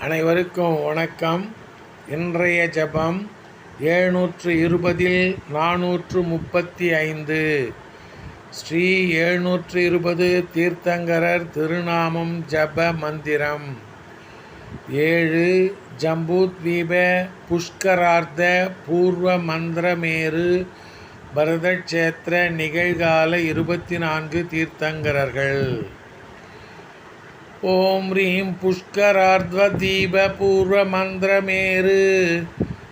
அனைவருக்கும் வணக்கம். இன்றைய ஜெபம் எழுநூற்று இருபதில் நானூற்று முப்பத்தி ஐந்து ஸ்ரீ எழுநூற்று இருபது தீர்த்தங்கரர் திருநாமம் ஜப மந்திரம். ஏழு ஜம்பூத்வீப புஷ்கரார்த்த பூர்வ மந்திரமேரு பரதக்ஷேத்திர நிகழ்கால இருபத்தி நான்கு தீர்த்தங்கரர்கள். ஓம் ரீம் புஷ்கரார்த்வதீப பூர்வ மந்திரமேரு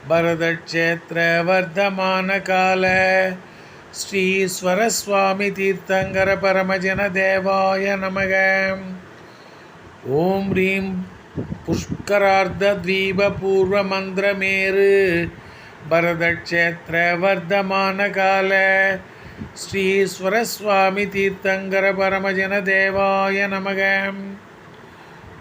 பரதக்ஷேத்திர வர்த்தமான கால ஸ்ரீஸ்வரஸ்வாமி தீர்த்தங்கர பரமஜன தேவாய நமக. ஓம் ரீம் புஷ்கரார்த்தத்வீப பூர்வ மந்திரமேரு பரதக்ஷேத்திர வர்த்தமான கால ஸ்ரீஸ்வரஸ்வாமி தீர்த்தங்கர பரமஜன தேவாய நமகம்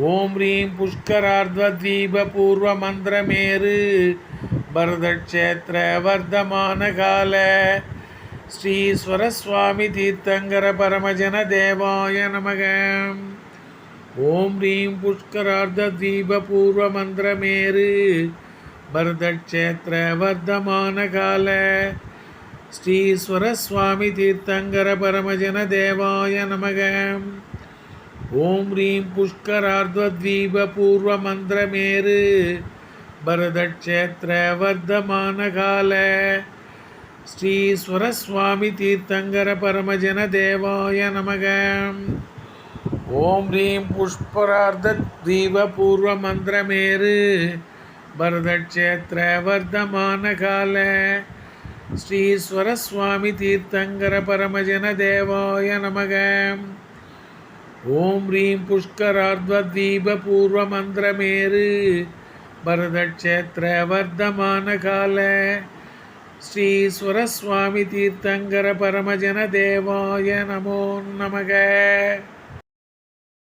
ஓம் ரீம் புஷ்கரார்த்தத்வீப பூர்வ மந்திரமேரு பரதக்ஷேத்திர வர்த்தமான கால ஸ்ரீஸ்வரஸ்வாமி தீர்த்தங்கர பரமஜன தேவாய நமக. ஓம் ரீம் புஷ்கரார்த்வத்வீப பூர்வ மந்திரமேரு பரதக்ஷேத்திர வர்த்தமான கால ஸ்ரீஸ்வரஸ்வாமி தீர்த்தங்கர பரமஜன தேவாய நமகம் ஓம் ரீம் புஷ்கரார்த்தத்வீப பூர்வ மந்திரமேரு பரதக்ஷேத்திர வர்த்தமான கால ஸ்ரீஸ்வரஸ்வாமி தீர்த்தங்கர பரமஜன தேவாய நமக. ஓம் ரீம் புஷ்கரார்த்வத்வீப பூர்வ மந்திரமேரு பரதக்ஷேத்திர வர்த்தமான கால ஸ்ரீஸ்வரஸ்வாமி தீர்த்தங்கர பரமஜன தேவாய நமக. ஓம் ரீம் புஷ்பரார்த்தத்வீப பூர்வ மந்திரமேரு பரதக்ஷேத்திர வர்த்தமான கால ஸ்ரீ சுரஸ்வாமி தீர்த்தங்கர பரமஜன தேவாய நமோ நமக.